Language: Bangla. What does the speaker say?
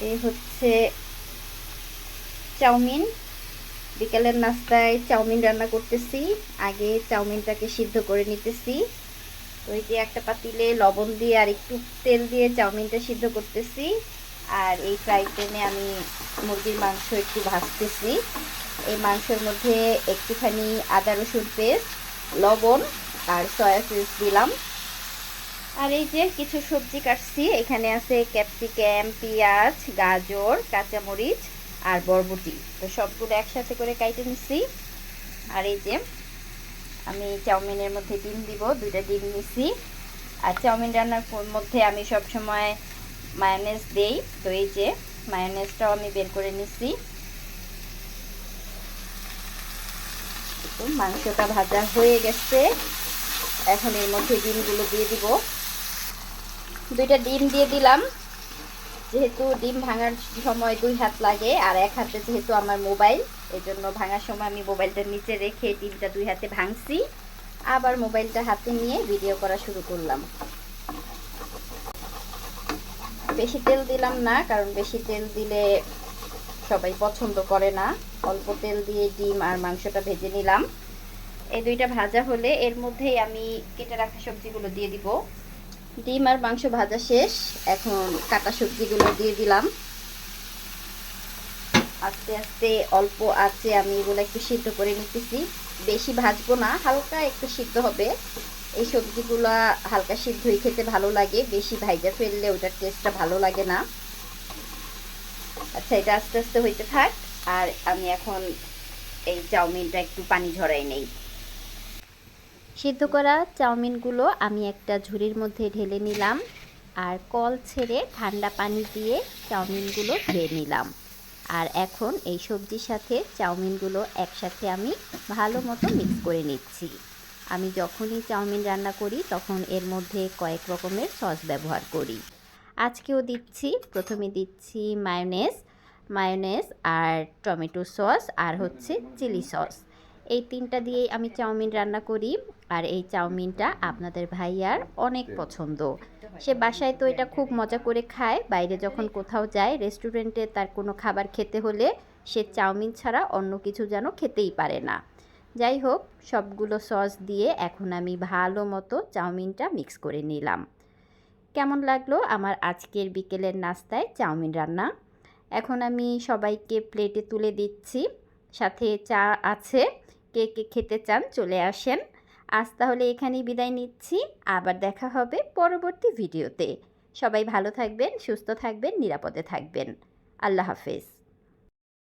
এই হচ্ছে চাউমিন। বিকেলের নাস্তায় চাউমিন রান্না করতেছি। আগে চাউমিনটাকে সিদ্ধ করে নিতেছি। তো এই যে একটা পাতিলে লবণ দিয়ে আর একটু তেল দিয়ে চাউমিনটা সিদ্ধ করতেছি। আর এই ফ্রাই প্যানে আমি মুরগির মাংস একটু ভাজতেছি। এই মাংসের মধ্যে একটুখানি আদা রসুন পেস্ট, লবণ আর সয়া সস দিলাম। আর এই যে কিছু সবজি কাটছি, এখানে আছে ক্যাপসিকাম, পেঁয়াজ, গাজর, কাঁচামরিচ আর বরবটি। তো সবগুলো একসাথে করে কাইটে নিচ্ছি আর এই যে আমি চাউমিনের মধ্যে ডিম দিব, দুইটা ডিম নিছি। আর চাউমিন রান্নার মধ্যে আমি সব সময় মায়োনেজ দেই। তো এই যে মায়োনেজটাও আমি বের করে তো মাংসটা ভাজা হয়ে গেছে। এখন এর মধ্যে ডিমগুলো দিয়ে দিব। দুইটা ডিম দিয়ে দিলাম। যেহেতু ডিম ভাঙার সময় দুই হাত লাগে, আর এক হাতে যেহেতু আমার মোবাইল এই জন্য ভাঙার সময় আমি মোবাইলটা নিচে রেখে ডিমটা দুই হাতে ভাঙছি। আবার মোবাইলটা হাতে নিয়ে ভিডিও করা শুরু করলাম। বেশি তেল দিলাম না, কারণ বেশি তেল দিলে সবাই পছন্দ করে না। অল্প তেল দিয়ে ডিম আর মাংসটা ভেজে নিলাম। এই দুইটা ভাজা হলে এর মধ্যেই আমি কেটে রাখা সবজিগুলো দিয়ে দিব। ডিম আর মাংস ভাজা শেষ। এখন কাটা সবজিগুলো দিয়ে দিলাম। আস্তে আস্তে অল্প আছে, আমি এগুলো একটু সিদ্ধ করে নিতেছি। বেশি ভাজবো না, হালকা একটু সিদ্ধ হবে। এই সবজিগুলো হালকা সিদ্ধই খেতে ভালো লাগে, বেশি ভাইজা ফেললে ওটার টেস্টটা ভালো লাগে না। আচ্ছা এটা আস্তে আস্তে হইতে থাক। আর আমি এখন এই চাউমিনটা একটু পানি ঝরাই নেই। সিদ্ধ করা চাউমিনগুলো আমি একটা ঝুড়ির মধ্যে ঢেলে নিলাম আর কল ছেড়ে ঠান্ডা পানি দিয়ে চাউমিনগুলো ধুয়ে নিলাম। আর এখন এই সবজির সাথে চাউমিনগুলো একসাথে আমি ভালো মতো মিক্স করে নিচ্ছি। আমি যখনই চাউমিন রান্না করি তখন এর মধ্যে কয়েক রকমের সস ব্যবহার করি। আজকেও দিচ্ছি, প্রথমে দিচ্ছি মায়োনেজ মায়োনেজ আর টমেটো সস আর হচ্ছে চিলি সস। এই তিনটা দিয়েই আমি চাউমিন রান্না করি। আর এই চাউমিনটা আপনাদের ভাইয়ার অনেক পছন্দ। সে বাসায় তো এটা খুব মজা করে খায় বাইরে যখন কোথাও যায় রেস্টুরেন্টে তার কোনো খাবার খেতে হলে সে চাউমিন ছাড়া অন্য কিছু যেন খেতেই পারে না। যাই হোক সবগুলো সস দিয়ে এখন আমি ভালো মতো চাউমিনটা মিক্স করে নিলাম। কেমন লাগল আমার আজকের বিকেলের নাস্তায় চাউমিন রান্না? এখন আমি সবাইকে প্লেটে তুলে দিচ্ছি। সাথে চা আছে কে কে খেতে চান চলে আসেন। আজ তাহলে এখানেই বিদায় নিচ্ছি। আবার দেখা হবে পরবর্তী ভিডিওতে। সবাই ভালো থাকবেন, সুস্থ থাকবেন, নিরাপদে থাকবেন। আল্লাহ হাফেজ।